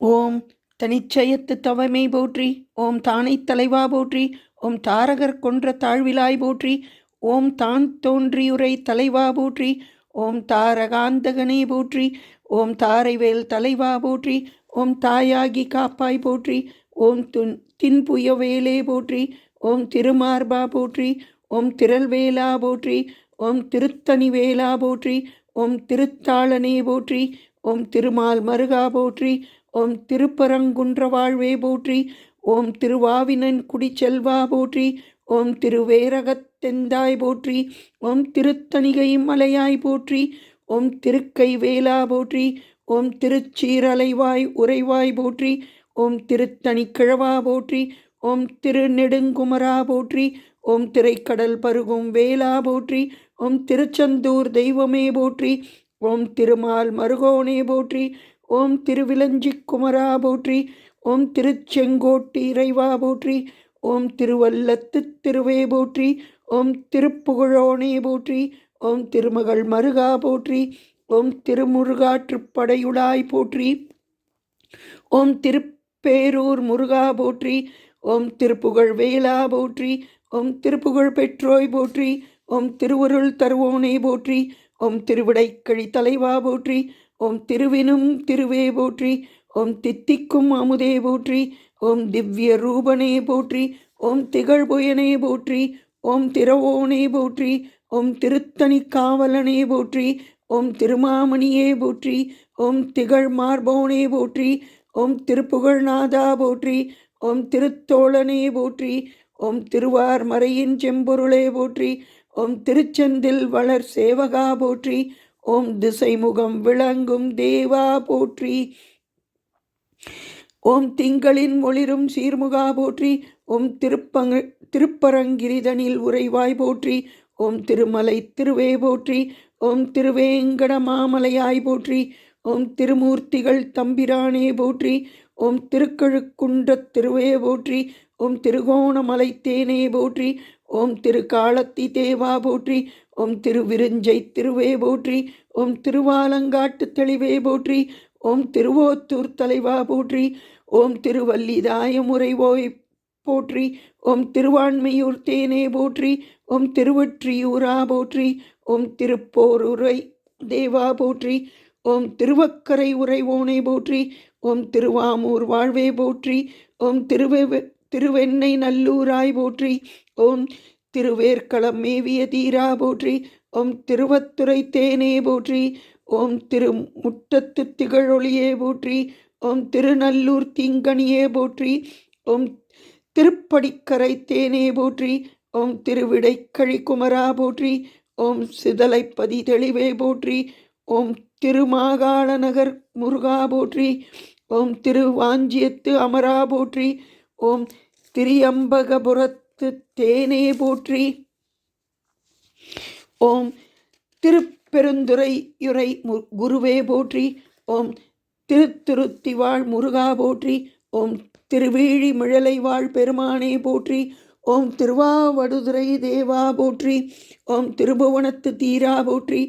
ஓம் தனிச்சயத்து தவமே போற்றி ஓம் தானை தலைவா போற்றி ஓம் தாரகர் கொன்ற தாழ்விலாய் போற்றி ஓம் தான் தோன்றியுரை தலைவா போற்றி ஓம் தாரகாந்தகனே போற்றி ஓம் தாரைவேல் தலைவா போற்றி ஓம் தாயாகி காப்பாய் போற்றி ஓம் துன் தின்புயவேலே போற்றி ஓம் திருமார்பா போற்றி ஓம் திரள்வேலா போற்றி ஓம் திருத்தணி வேலா போற்றி ஓம் திருத்தாளனே போற்றி ஓம் திருமால் மருகா போற்றி ஓம் திருப்பரங்குன்ற வாழ்வே போற்றி ஓம் திருவாவினன் குடிச்செல்வா போற்றி ஓம் திருவேரகத்தெந்தாய் போற்றி ஓம் திருத்தணிகை மலையாய் போற்றி ஓம் திருக்கை வேலா போற்றி ஓம் திருச்சீரலைவாய் உறைவாய் போற்றி ஓம் திருத்தணிக்கிழவா போற்றி ஓம் திருநெடுங்குமரா போற்றி ஓம் திரைக்கடல் பருகும் வேலா போற்றி ஓம் திருச்செந்தூர் தெய்வமே போற்றி ஓம் திருமால் மருகோனே போற்றி ஓம் திருவிலஞ்சி குமரா போற்றி ஓம் திருச்செங்கோட்டி இறைவா போற்றி ஓம் திருவல்லத்து திருவே போற்றி ஓம் திருப்புகழோனே போற்றி ஓம் திருமகள் மருகா போற்றி ஓம் திருமுருகாற்றுப்படையுளாய் போற்றி ஓம் திருப்பேரூர் முருகா போற்றி ஓம் திருப்புகழ் வேலா போற்றி ஓம் திருப்புகழ் பெற்றோய் போற்றி ஓம் திருவருள் தருவோனே போற்றி ஓம் திருவிடைக்கழி தலைவா போற்றி ஓம் திருவினும் திருவே போற்றி ஓம் தித்திக்கும் அமுதே போற்றி ஓம் திவ்ய ரூபனே போற்றி ஓம் திகழ்புயனே போற்றி ஓம் திரவோனே போற்றி ஓம் திருத்தணி காவலனே போற்றி ஓம் திருமாமணியே போற்றி ஓம் திகழ் மார்போனே போற்றி ஓம் திருப்புகழ்நாதா போற்றி ஓம் திருத்தோழனே போற்றி ஓம் திருவார் மறையின் செம்பொருளே போற்றி ஓம் திருச்செந்தில் வளர் சேவகா போற்றி ஓம் திசைமுகம் விளங்கும் தேவா போற்றி. ஓம் திங்களின் ஒளிரும் சீர்முகா போற்றி. ஓம் திருப்பங் திருப்பரங்கிரிதனில் உறைவாய் போற்றி. ஓம் திருமலை திருவே போற்றி. ஓம் திருவேங்கட மாமலையாய் போற்றி. ஓம் திருமூர்த்திகள் தம்பிரானே போற்றி. ஓம் திருக்கழுக்குன்ற திருவே போற்றி. ஓம் திருகோணமலை தேனே போற்றி. ஓம் திருக்காலத்தி தேவா போற்றி. ஓம் திருவிருஞ்சை திருவே போற்றி ஓம் திருவாலங்காட்டு தெளிவே போற்றி ஓம் திருவோத்தூர் தலைவா போற்றி ஓம் திருவல்லிதாய முறைவோய் போற்றி ஓம் திருவான்மையூர் தேனே போற்றி ஓம் திருவற்றியூரா போற்றி ஓம் திருப்போருரை தேவா போற்றி ஓம் திருவக்கரை உரைவோனே போற்றி ஓம் திருவாமூர் வாழ்வே போற்றி ஓம் திருவெ திருவெண்ணை நல்லூராய் போற்றி ஓம் திருவேற்களம் மேவிய தீரா போற்றி ஓம் திருவத்துறை தேனே போற்றி ஓம் திரு முட்டத்து திகழொளியே போற்றி ஓம் திருநல்லூர் தீங்கனியே போற்றி ஓம் திருப்படிக்கரை தேனே போற்றி ஓம் திருவிடைக்கழி குமரா போற்றி ஓம் சிதலைப்பதி தெளிவே போற்றி ஓம் திருமாகாள நகர் முருகா போற்றி ஓம் திருவாஞ்சியத்து அமரா போற்றி ஓம் திரியம்பகபுரத்து தேனே போற்றி. ஓம் திருப்பெருந்துரை யுரை குருவே போற்றி. ஓம் திருத்திருத்திவாழ் முருகா போற்றி. ஓம் திருவீழி மிழலை வாழ் பெருமானே போற்றி. ஓம் திருவாவடுதுறை தேவா போற்றி. ஓம் திருபுவனத்து தீரா போற்றி.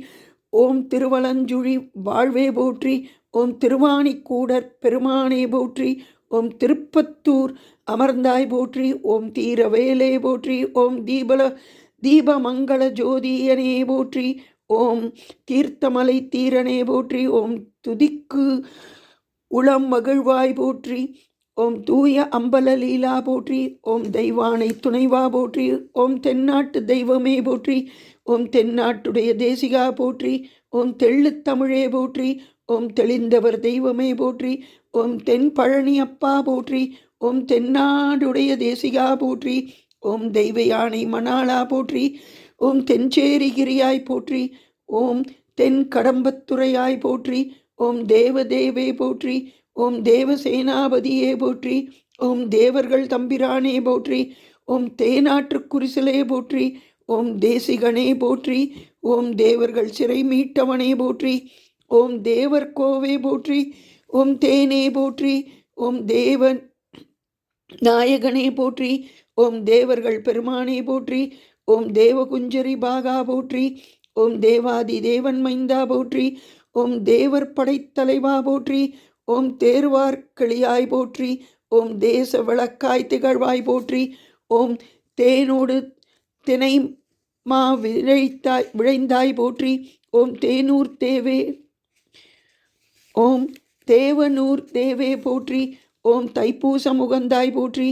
ஓம் திருவலஞ்சுழி வாழ்வே போற்றி. ஓம் திருவாணிக்கூடற் பெருமானே போற்றி. ஓம் திருப்பத்தூர் அமர்ந்தாய் போற்றி ஓம் தீரவேலே போற்றி ஓம் தீபல தீபமங்கள ஜோதியனே போற்றி ஓம் தீர்த்தமலை தீரனே போற்றி ஓம் துதிக்கு உளம் மகிழ்வாய் போற்றி ஓம் தூய அம்பல லீலா போற்றி ஓம் தெய்வானை துணைவா போற்றி ஓம் தென்னாட்டு தெய்வமே போற்றி ஓம் தென்னாட்டுடைய தேசிகா போற்றி ஓம் தெள்ளு தமிழே போற்றி ஓம் தெளிந்தவர் தெய்வமே போற்றி ஓம் தென் பழனி அப்பா போற்றி ஓம் தென்னாடுடைய தேசிகா போற்றி ஓம் தெய்வ யானை மணாளா போற்றி ஓம் தென்சேரி கிரியாய் போற்றி ஓம் தென் கடம்பத்துறையாய் போற்றி ஓம் தேவதேவே போற்றி ஓம் தேவசேனாபதியே போற்றி ஓம் தேவர்கள் தம்பிரானே போற்றி ஓம் தேநாற்று குரிசலே போற்றி ஓம் தேசிகனே போற்றி ஓம் தேவர்கள் சிறை மீட்டவனே போற்றி ஓம் தேவர் கோவே போற்றி ஓம் தேனே போற்றி ஓம் தேவன் நாயகனே போற்றி ஓம் தேவர்கள் பெருமானே போற்றி ஓம் தேவகுஞ்சரி பாகா போற்றி ஓம் தேவாதி தேவன் மைந்தா போற்றி ஓம் தேவர் படைத்தலைவா போற்றி ஓம் தேர்வார் கிளியாய் போற்றி ஓம் தேச விளக்காய் திகழ்வாய் போற்றி ஓம் தேனோடு தினை மா விழைத்தாய் விழைந்தாய் போற்றி ஓம் தேனூர் தேவே ஓம் தேவனூர் தேவே போற்றி ஓம் தைப்பூச முகந்தாய் போற்றி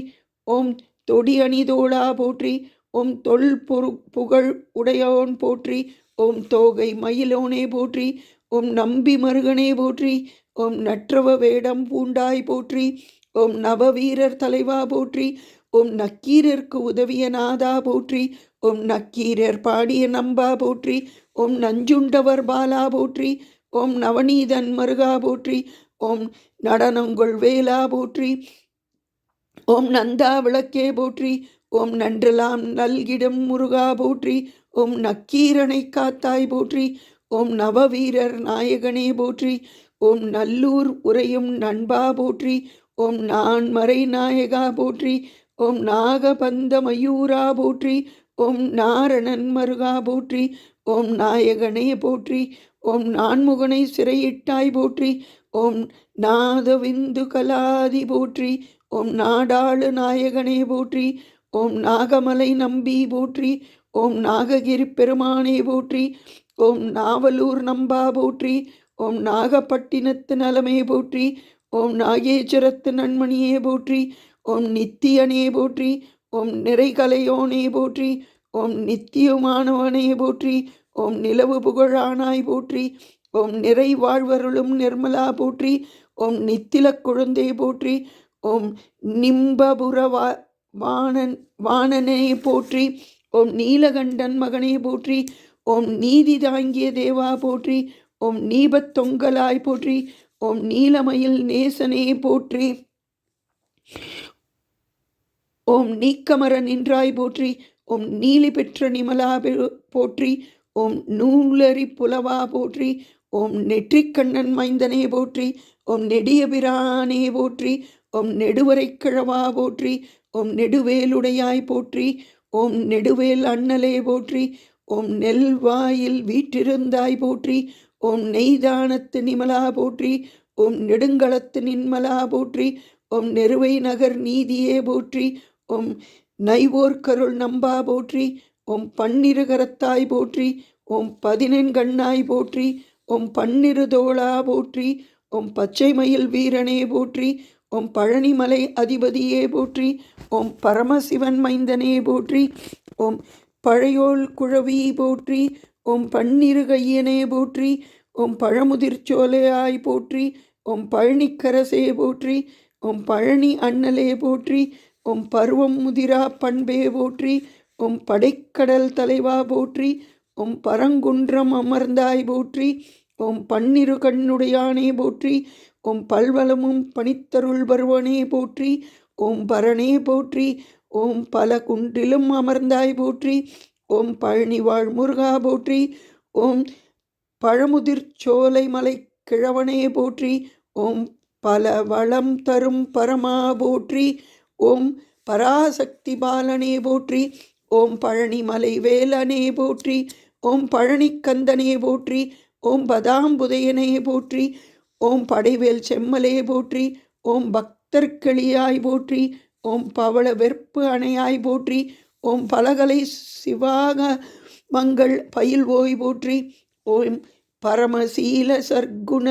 ஓம் தொடி அணிதோளா போற்றி ஓம் தொல் பொரு புகழ் உடையோன் போற்றி ஓம் தோகை மயிலோனே போற்றி ஓம் நம்பி மருகனே போற்றி ஓம் நற்றவ வேடம் பூண்டாய் போற்றி ஓம் நவவீரர் தலைவா போற்றி ஓம் நக்கீரர்க்கு உதவிய நாதா போற்றி ஓம் நக்கீரர் பாடிய நம்பா போற்றி ஓம் நஞ்சுண்டவர் பாலா போற்றி ஓம் நவநீதன் மருகா போற்றி ஓம் நடனங்கொள் வேலா போற்றி ஓம் நந்தா விளக்கே போற்றி ஓம் நன்றலாம் நல்கிடம் முருகா போற்றி ஓம் நக்கீரனை காத்தாய் போற்றி ஓம் நவவீரர் நாயகனே போற்றி ஓம் நல்லூர் உரையும் நண்பா போற்றி ஓம் நான் மறை நாயகா போற்றி ஓம் நாகபந்த மயூரா போற்றி ஓம் நாரணன் மருகா போற்றி ஓம் நாயகனே போற்றி ஓம் நான்முகனை சிறையிட்டாய் போற்றி ஓம் நாதவிந்து கலாதி போற்றி ஓம் நாடாளு நாயகனே போற்றி ஓம் நாகமலை நம்பி போற்றி ஓம் நாககிரி பெருமானே போற்றி ஓம் நாவலூர் நம்பா போற்றி ஓம் நாகப்பட்டினத்து நலமே போற்றி ஓம் நாகேஸ்வரத்து நன்மணியே போற்றி ஓம் நித்தியனே போற்றி ஓம் நிறைகலையோனே போற்றி ஓம் நித்தியமானவனே போற்றி ஓம் நிலவு புகழானாய் போற்றி ஓம் நிறைவாழ்வருளும் நிர்மலா போற்றி ஓம் நித்தில குழந்தை போற்றி ஓம் நிம்பபுரவா வாணன் வாணனே போற்றி ஓம் நீலகண்டன் மகனே போற்றி ஓம் நீதி தாங்கிய தேவா போற்றி ஓம் நீபத்தொங்கலாய் போற்றி ஓம் நீலமயில் நேசனே போற்றி ஓம் நீக்கமர நின்றாய் போற்றி ஓம் நீலி பெற்ற நிமலா பெரு- போற்றி ஓம் நூலரி புலவா போற்றி ஓம் நெற்றிக்கண்ணன் மைந்தனே போற்றி ஓம் நெடியபிரானே போற்றி ஓம் நெடுவரைக் கிழவா போற்றி ஓம் நெடுவேலுடையாய் போற்றி ஓம் நெடுவேல் அண்ணலே போற்றி ஓம் நெல்வாயில் வீற்றிருந்தாய் போற்றி ஓம் நெய்தானத்து நிமலா போற்றி ஓம் நெடுங்களத்து நின்மலா போற்றி ஓம் நெருவை நகர் நீதியே போற்றி ஓம் நைவோர்கருள் நம்பா போற்றி ஓம் பன்னிருகரத்தாய் போற்றி ஓம் பதினெண்கண்ணாய் போற்றி ஓம் பன்னிரு தோளா போற்றி ஓம் பச்சை மயில் வீரனே போற்றி ஓம் பழனிமலை அதிபதியே போற்றி ஓம் பரமசிவன் மைந்தனே போற்றி ஓம் பழையோள் குழவி போற்றி ஓம் பன்னிரு கையனே போற்றி ஓம் பழமுதிர்ச்சோலையாய் போற்றி ஓம் பழனிக்கரசே போற்றி ஓம் பழனி அண்ணலே போற்றி உம் பருவம் முதிரா பண்பே போற்றி உம் படைக்கடல் தலைவா போற்றி உம் பரங்குன்றம் அமர்ந்தாய் போற்றி ஓம் பன்னிரு கண்ணுடையானே போற்றி ஓம் பல்வலமும் பணித்தருள் வருவனே போற்றி ஓம் பரணே போற்றி ஓம் பல குன்றிலும் அமர்ந்தாய் போற்றி ஓம் பழனி வாழ் முருகா போற்றி ஓம் பழமுதிர் சோலை மலை கிழவனே போற்றி ஓம் பல வளம் தரும் பரமா போற்றி ஓம் பராசக்தி பாலனே போற்றி ஓம் பழனிமலை வேலனே போற்றி ஓம் பழனிக்கந்தனையை போற்றி ஓம் பதாம்புதையனே போற்றி ஓம் படைவேல் செம்மலையை போற்றி ஓம் பக்தர்களியாய் போற்றி ஓம் பவள வெற்பு அணையாய் போற்றி ஓம் பலகலை சிவாக மங்கள் பயில் ஓய் போற்றி ஓம் பரமசீல சர்க்குண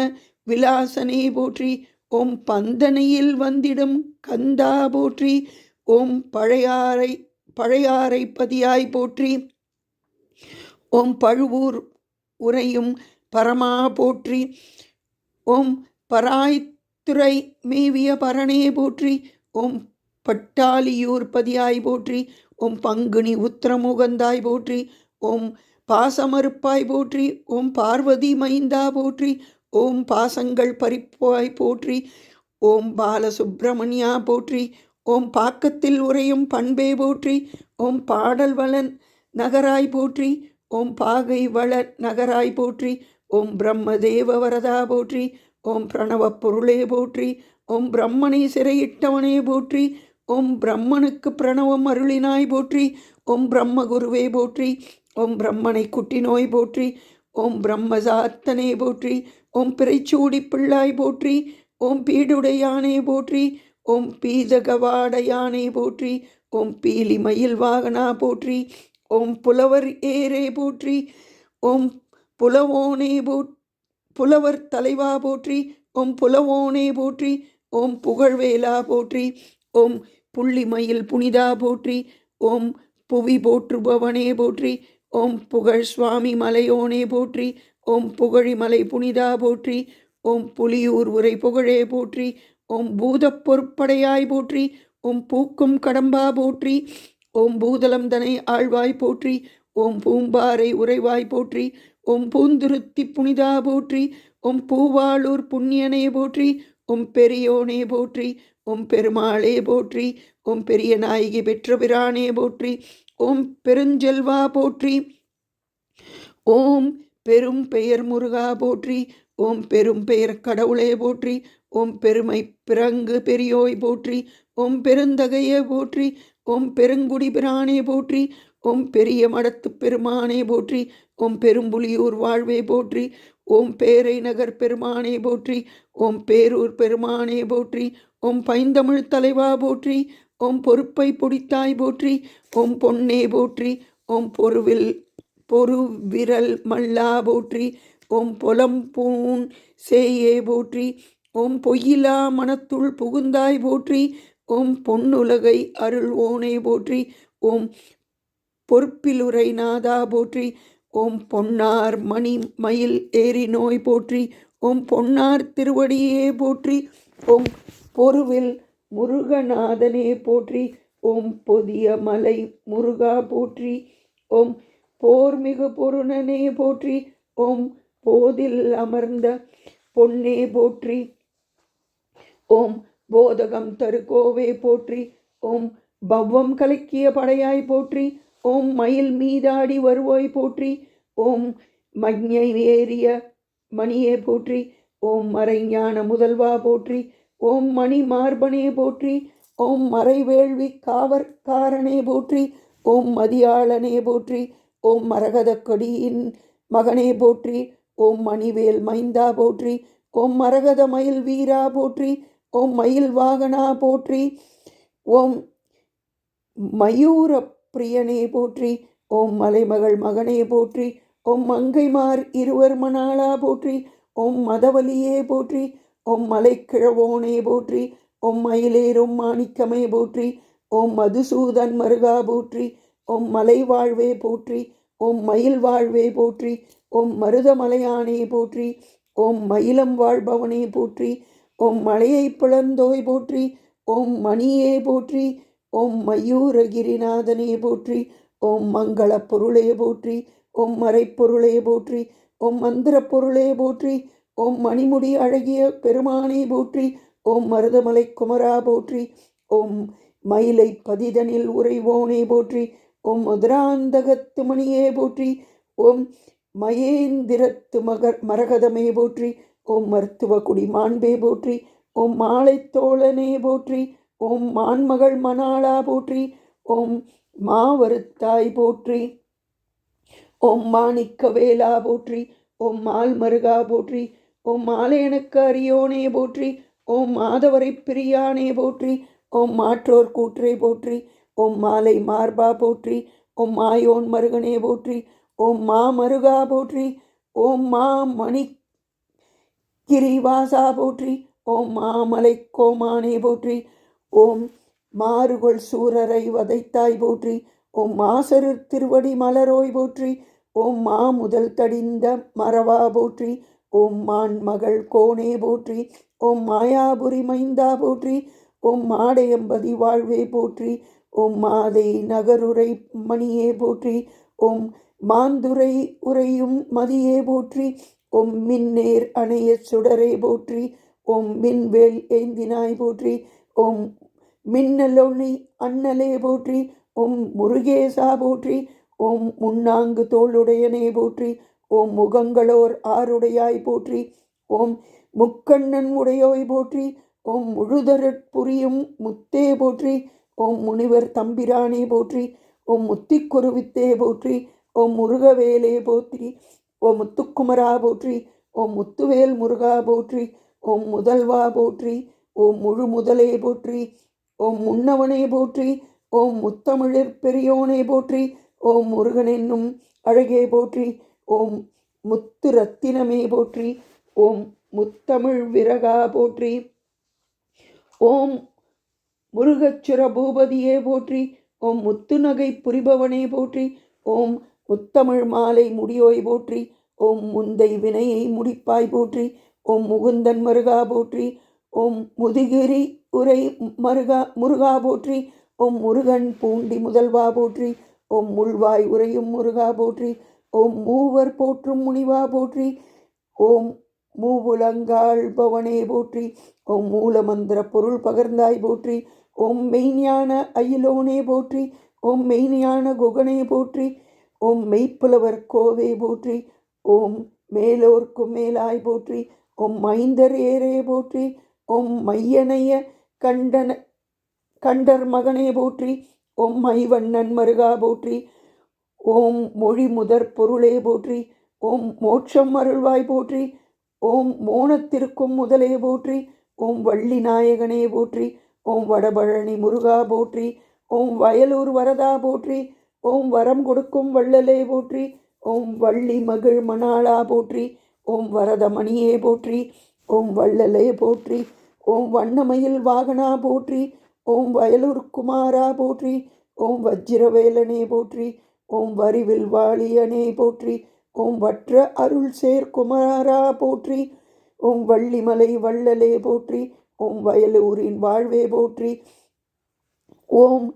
விலாசனே போற்றி ஓம் பந்தனையில் வந்திடும் கந்தா போற்றி ஓம் பழையாறை பழையாறை பதியாய் போற்றி ஓம் பழுவூர் உரையும் பரமா போற்றி. ஓம் பராய்த்துறை மேவிய பரணே போற்றி. ஓம் பட்டாலியூர் பதியாய் போற்றி. ஓம் பங்குனி உத்திரமுகந்தாய் போற்றி. ஓம் பாசமறுப்பாய் போற்றி. ஓம் பார்வதி மைந்தா போற்றி. ஓம் பாசங்கள் பறிப்பாய் போற்றி. ஓம் பாலசுப்பிரமணியா போற்றி. ஓம் பாக்கத்தில் உறையும் பண்பே போற்றி. ஓம் பாடல் வளன் நகராய் போற்றி. ஓம் பாகை வள நகராய் போற்றி ஓம் பிரம்மதேவ வரதா போற்றி ஓம் பிரணவப் பொருளே போற்றி ஓம் பிரம்மனை சிறையிட்டவனே போற்றி ஓம் பிரம்மனுக்கு பிரணவம் அருளினாய் போற்றி ஓம் பிரம்மகுருவே போற்றி ஓம் பிரம்மனை குட்டி நோய் போற்றி ஓம் பிரம்மசாத்தனே போற்றி ஓம் பிறைச்சூடி பிள்ளாய் போற்றி ஓம் பீடுடையானே போற்றி ஓம் பீதகவாடையானே போற்றி ஓம் பீலி மயில் வாகனா போற்றி ஓம் புலவர் ஏரே போற்றி ஓம் புலவோனே போ புலவர் தலைவா போற்றி ஓம் புலவோனே போற்றி ஓம் புகழ்வேலா போற்றி ஓம் புள்ளிமயில் புனிதா போற்றி ஓம் புவி போற்றுபவனே போற்றி ஓம் புகழ் சுவாமி மலையோனே போற்றி ஓம் புகழிமலை புனிதா போற்றி ஓம் புலியூர் உரை புகழே போற்றி ஓம் பூதப் பொறுப்படையாய் போற்றி ஓம் பூக்கும் கடம்பா போற்றி ஓம் பூதலம் தனை ஆழ்வாய் போற்றி ஓம் பூம்பாறை உறைவாய் போற்றி ஓம் பூந்துருத்தி புனிதா போற்றி ஓம் பூவாளூர் புண்ணியனே போற்றி ஓம் பெரியோனே போற்றி ஓம் பெருமாளே போற்றி ஓம் பெரிய நாயகி பெற்ற பிரானே போற்றி ஓம் பெருஞ்செல்வா போற்றி ஓம் பெரும் பெயர் முருகா போற்றி ஓம் பெரும் பெயர் கடவுளே போற்றி ஓம் பெருமை பிறங்கு பெரியோய் போற்றி ஓம் பெருந்தகையே போற்றி ஓம் பெருங்குடி பிரானே போற்றி ஓம் பெரிய மடத்து பெருமானே போற்றி ஓம் பெரும்புலியூர் வாழ்வே போற்றி ஓம் பேரை நகர் பெருமானே போற்றி ஓம் பேரூர் பெருமானே போற்றி ஓம் பைந்தமிழ் தலைவா போற்றி ஓம் பொறுப்பை பொடித்தாய் போற்றி ஓம் பொன்னே போற்றி ஓம் பொருவில் பொறு விரல் மல்லா போற்றி ஓம் பொலம் பூன் சேயே போற்றி ஓம் பொய்யிலா மனத்துள் புகுந்தாய் போற்றி ஓம் பொன்னுலகை அருள் ஓனை போற்றி ஓம் பொறுப்பிலுரை நாதா போற்றி ஓம் பொன்னார் மணி மயில் ஏறி நோய் போற்றி ஓம் பொன்னார் திருவடியே போற்றி ஓம் பொருவில் முருகநாதனே போற்றி ஓம் பொதிய மலை முருகா போற்றி ஓம் போர்மிகு பொருணனே போற்றி ஓம் போதில் அமர்ந்த பொன்னே போற்றி ஓம் போதகம் தருகோவே போற்றி ஓம் பவ்வம் கலக்கிய படையாய் போற்றி ஓம் மயில் மீதாடி வருவோய் போற்றி ஓம் மஞ்ஞை ஏறிய மணியே போற்றி ஓம் மறைஞான முதல்வா போற்றி ஓம் மணி மார்பனே போற்றி ஓம் மறைவேள்வி காவற்காரனே போற்றி ஓம் மதியாளனே போற்றி ஓம் மரகத கொடியின் மகனே போற்றி ஓம் மணிவேல் மைந்தா போற்றி ஓம் மரகத மயில் வீரா போற்றி ஓம் மயில் வாகனா போற்றி ஓம் மயூர பிரியனே போற்றி ஓம் மலைமகள் மகனே போற்றி ஓம் மங்கைமார் இருவர் மணாளா போற்றி ஓம் மதவலியே போற்றி ஓம் மலைக்கிழவோனே போற்றி ஓம் மயிலேறும் மாணிக்கமே போற்றி ஓம் மதுசூதன் மருகா போற்றி ஓம் மலை வாழ்வே போற்றி ஓம் மயில் வாழ்வே போற்றி ஓம் மருதமலையானே போற்றி ஓம் மயிலம் வாழ்பவனே போற்றி ஓம் மலையை பிளந்தோய் போற்றி ஓம் மணியே போற்றி ஓம் மயூரகிரிநாதனே போற்றி ஓம் மங்கள பொருளே போற்றி ஓம் மறைப்பொருளே போற்றி ஓம் மந்திர பொருளே போற்றி ஓம் மணிமுடி அழகிய பெருமானே போற்றி ஓம் மருதமலை குமரா போற்றி ஓம் மயிலை பதிதனில் உறைவோனே போற்றி ஓம் மதுராந்தகத்து மணியே போற்றி ஓம் மகேந்திரத்து மகர் மரகதமே போற்றி ஓம் மருத்துவ குடி மாண்பே போற்றி ஓம் மாலை தோழனே போற்றி ஓம் மான்மகள் மணாளா போற்றி ஓம் மாவருத்தாய் போற்றி ஓம் மாணிக்க வேலா போற்றி ஓம் மால் மருகா போற்றி ஓம் மாலையனுக்கு அரியோனே போற்றி ஓம் மாதவரை பிரியானே போற்றி ஓம் மாற்றோர் கூற்றை போற்றி ஓம் மாலை மார்பா போற்றி ஓம் மாயோன் மருகனே போற்றி ஓம் மா மருகா போற்றி ஓம் மா மணி கிரிவாசா போற்றி ஓம் மாமலை கோமானே போற்றி ஓம் மாறுகொள் சூரரை வதைத்தாய் போற்றி ஓம் மாசரு திருவடி மலரோய் போற்றி ஓம் மா முதல் தடிந்த மரவா போற்றி ஓம் மான் மகள் கோணே போற்றி ஓம் மாயாபுரி மைந்தா போற்றி ஓம் மாடையம்பதி வாழ்வே போற்றி ஓம் மாதை நகருரை மணியே போற்றி ஓம் மாந்துரை உரையும் மதியே போற்றி ஓம் மின் நேர் அணைய சுடரை போற்றி ஓம் மின் வேல் ஏந்தினாய் போற்றி ஓம் மின்னலொளி அண்ணலே போற்றி ஓம் முருகேசா போற்றி ஓம் முன்னாங்கு தோளுடையனே போற்றி ஓம் முகங்களோர் ஆருடையாய் போற்றி ஓம் முக்கண்ணன் உடையோய் போற்றி ஓம் முழுதரற்புரியும் முத்தே போற்றி ஓம் முனிவர் தம்பிரானே போற்றி ஓம் முத்திக்குருவித்தே போற்றி ஓம் முருகவேலே போற்றி ஓ முத்துக்குமரா போற்றி ஓம் முத்துவேல் முருகா போற்றி ஓம் முதல்வா போற்றி ஓம் முழு முதலே போற்றி ஓம் முன்னவனே போற்றி ஓம் முத்தமிழர் பெரியோனே போற்றி ஓம் முருகன் என்னும் அழகே போற்றி ஓம் முத்து ரத்தினமே போற்றி ஓம் முத்தமிழ் விரகா போற்றி ஓம் முருகச்சுர பூபதியே போற்றி ஓம் முத்துநகை புரிபவனே போற்றி ஓம் முத்தமிழ் மாலை முடியோய் போற்றி ஓம் முந்தை வினையை முடிப்பாய் போற்றி ஓம் முகுந்தன் மருகா போற்றி ஓம் முதுகிரி உரை மருகா முருகா போற்றி ஓம் முருகன் பூண்டி முதல்வா போற்றி ஓம் முள்வாய் உரையும் முருகா போற்றி ஓம் மூவர் போற்றும் முனிவா போற்றி ஓம் மூவுலங்காள் பவனே போற்றி ஓம் மூலமந்திர பொருள் பகர்ந்தாய் போற்றி ஓம் மெய்ஞான அயிலோனே போற்றி ஓம் மெய்ஞான குகனே போற்றி ஓம் மெய்ப்புலவர் கோவே போற்றி ஓம் மேலோர்க்கும் மேலாய் போற்றி ஓம் மைந்தர் ஏரே போற்றி ஓம் மையனைய கண்டன கண்டர் மகனே போற்றி ஓம் மைவண்ணன் மருகா போற்றி ஓம் மொழி முதற் பொருளே போற்றி ஓம் மோட்சம் அருள்வாய் போற்றி ஓம் மோனத்திற்கும் முதலே போற்றி ஓம் வள்ளி நாயகனே போற்றி ஓம் வடபழனி முருகா போற்றி ஓம் வயலூர் வரதா போற்றி ஓம் வரம் கொடுக்கும் வள்ளலே போற்றி ஓம் வள்ளி மகிழ் மணாளா போற்றி ஓம் வரதமணியே போற்றி ஓம் வள்ளலே போற்றி ஓம் வண்ணமயில் வாகனா போற்றி ஓம் வயலூர் குமாரா போற்றி ஓம் வஜ்ரவேலனே போற்றி ஓம் வரிவில் வாழியனே போற்றி ஓம் வற்ற அருள் சேர் குமாரா போற்றி ஓம் வள்ளிமலை வள்ளலே போற்றி ஓம் வயலூரின் வாழ்வே போற்றி ஓம்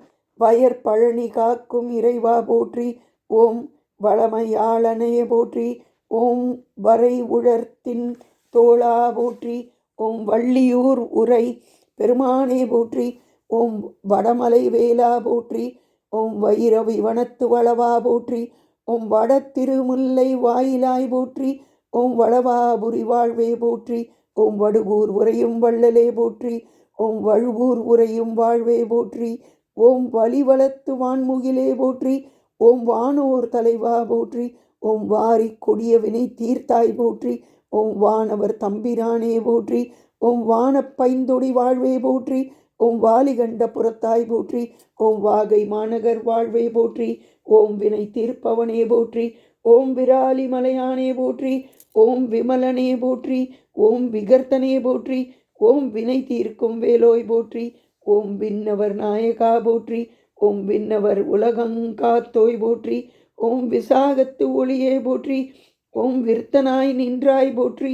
வயற் பழனி காக்கும் இறைவா போற்றி ஓம் வளமையாளனையே போற்றி ஓம் வரை உழர்த்தின் தோளா போற்றி ஓம் வள்ளியூர் உரை பெருமானே போற்றி ஓம் வடமலை வேலா போற்றி ஓம் வைரவி வனத்து வளவா போற்றி ஓம் வட திருமுல்லை வாயிலாய் போற்றி ஓம் வளவாபுரி வாழ்வே போற்றி ஓம் வடுவூர் உரையும் வள்ளலே போற்றி ஓம் வழுவூர் உரையும் வாழ்வே போற்றி ஓம் வழிவளத்து வான்முகிலே போற்றி ஓம் வானோர் தலைவா போற்றி ஓம் வாரி கொடிய வினை தீர்த்தாய் போற்றி ஓம் வானவர் தம்பிரானே போற்றி ஓம் வான பைந்தொடி வாழ்வே போற்றி ஓம் வாலிகண்ட புறத்தாய் போற்றி ஓம் வாகை மாநகர் வாழ்வே போற்றி ஓம் வினை தீர்ப்பவனே போற்றி ஓம் விராலி மலையானே போற்றி ஓம் விமலனே போற்றி ஓம் விகர்த்தனே போற்றி ஓம் வினை தீர்க்கும் வேலோய் போற்றி ஓம் விண்ணவர் நாயகா போற்றி ஓம் விண்ணவர் உலகங்காத்தோய் போற்றி ஓம் விசாகத்து ஒளியே போற்றி ஓம் விர்த்தனாய் நின்றாய் போற்றி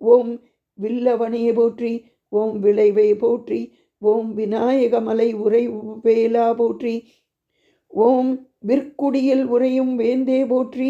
ஓம் வில்லவனையே போற்றி ஓம் விளைவை போற்றி ஓம் விநாயகமலை உரை வேலா போற்றி ஓம் விற்குடியில் உரையும் வேந்தே போற்றி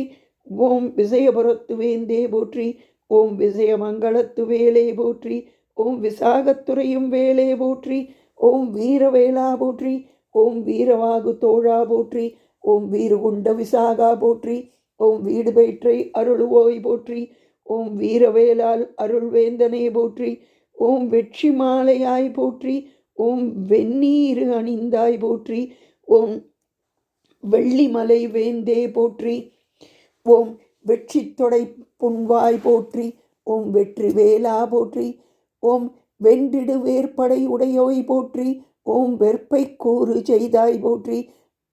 ஓம் விசயபுரத்து வேந்தே போற்றி ஓம் விசயமங்கலத்து வேலே போற்றி ஓம் விசாகத்துறையும் வேலே போற்றி ஓம் வீரவேளா போற்றி ஓம் வீரவாகு தோழா போற்றி ஓம் வீரகுண்ட விசாகா போற்றி ஓம் வீடு பெற்றை அருள்வோய் போற்றி ஓம் வீரவேலால் அருள்வேந்தனே போற்றி ஓம் வெற்றி மாலையாய் போற்றி ஓம் வெந்நீர் அணிந்தாய் போற்றி ஓம் வெள்ளிமலை வேந்தே போற்றி ஓம் வெற்றி தொடை புன்வாய் போற்றி ஓம் வெற்றி வேலா போற்றி ஓம் வெண்டிடு வேற்படை உடையோய் போற்றி ஓம் வெற்பை கூறு செய்தாய் போற்றி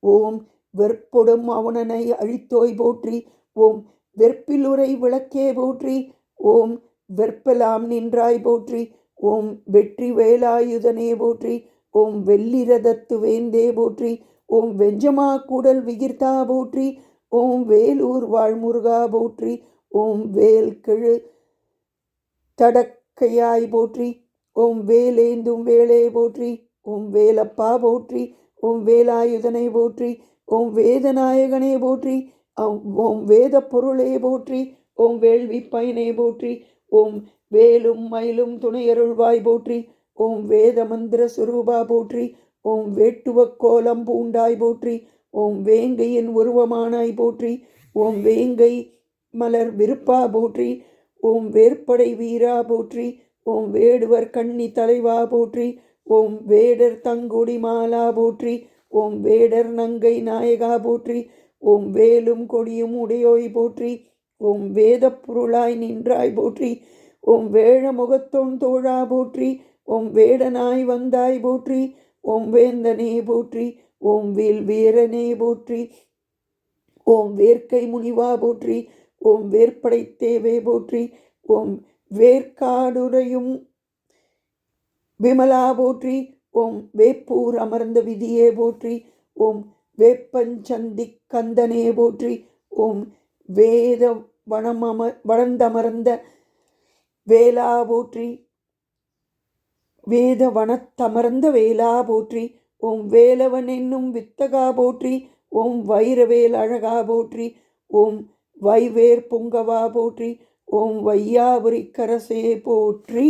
ஓம் வெற்பொடும் அவனனை அழித்தோய் போற்றி ஓம் வெற்பிலுரை விளக்கே போற்றி ஓம் வெற்பலாம் நின்றாய் போற்றி ஓம் வெற்றி வேலாயுதனே போற்றி ஓம் வெள்ளிரதத்து வேந்தே போற்றி ஓம் வெஞ்சமா கூடல் விகிர்த்தா போற்றி ஓம் வேலூர் வாழ்முருகா போற்றி ஓம் வேல் கிழு தடக்கையாய் போற்றி ஓம் வேலேந்தும் வேலே போற்றி ஓம் வேலப்பா போற்றி ஓம் வேலாயுதனை போற்றி ஓம் வேதநாயகனே போற்றி ஓம் வேத பொருளே போற்றி ஓம் வேள்வி பயனை போற்றி ஓம் வேலும் மயிலும் துணையருள்வாய் போற்றி ஓம் வேத மந்திர சுரூபா போற்றி ஓம் வேட்டுவ கோலம் பூண்டாய் போற்றி ஓம் வேங்கையின் உருவமானாய் போற்றி ஓம் வேங்கை மலர் விருப்பா போற்றி ஓம் வேற்படை வீரா போற்றி ஓம் வேடுவர் கண்ணி தலைவா போற்றி ஓம் வேடர் தங்குடி மாலா போற்றி ஓம் வேடர் நங்கை நாயகா போற்றி ஓம் வேலும் கொடியும் உடையோய் போற்றி ஓம் வேத பொருளாய் நின்றாய் போற்றி ஓம் வேழ முகத்தோன் தோழா போற்றி ஓம் வேடனாய் வந்தாய் போற்றி ஓம் வேந்தனே போற்றி ஓம் வேல் வீரனே போற்றி ஓம் வேர்க்கை முனிவா போற்றி ஓம் வேற்படைத்தேவே போற்றி ஓம் வேர்க்காடுரையும் விமலா போற்றி ஓம் வேப்பூர் அமர்ந்த விதியே போற்றி ஓம் வேப்பஞ்சந்தி கந்தனே போற்றி ஓம் வேத வனமம வளர்ந்தமர்ந்த வேலா போற்றி வேத வனத்தமர்ந்த வேலா போற்றி ஓம் வேலவன் என்னும் வித்தகா போற்றி ஓம் வைரவேல் அழகா போற்றி ஓம் வைவேர் பொங்கவா போற்றி ஓம் வையாபுரிக்கரசே போற்றி.